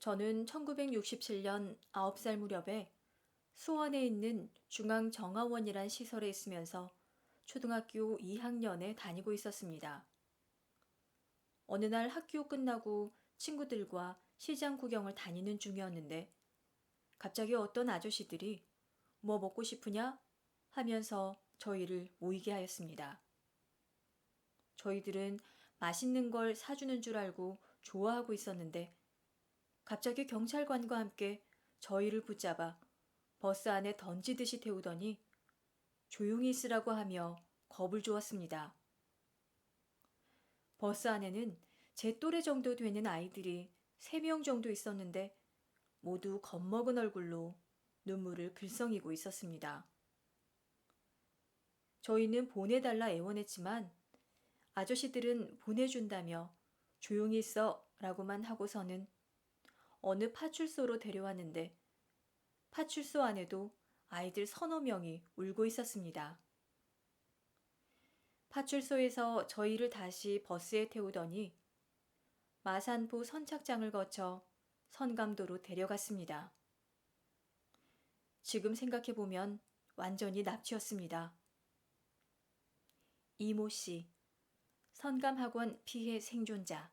저는 1967년 9살 무렵에 수원에 있는 중앙정화원이란 시설에 있으면서 초등학교 2학년에 다니고 있었습니다. 어느 날 학교 끝나고 친구들과 시장 구경을 다니는 중이었는데 갑자기 어떤 아저씨들이 뭐 먹고 싶으냐 하면서 저희를 모이게 하였습니다. 저희들은 맛있는 걸 사주는 줄 알고 좋아하고 있었는데 갑자기 경찰관과 함께 저희를 붙잡아 버스 안에 던지듯이 태우더니 조용히 있으라고 하며 겁을 주었습니다. 버스 안에는 제 또래 정도 되는 아이들이 3명 정도 있었는데 모두 겁먹은 얼굴로 눈물을 글썽이고 있었습니다. 저희는 보내달라 애원했지만 아저씨들은 보내준다며 조용히 있어 라고만 하고서는 어느 파출소로 데려왔는데 파출소 안에도 아이들 서너 명이 울고 있었습니다. 파출소에서 저희를 다시 버스에 태우더니 마산포 선착장을 거쳐 선감도로 데려갔습니다. 지금 생각해보면 완전히 납치였습니다. 이모 씨, 선감학원 피해 생존자.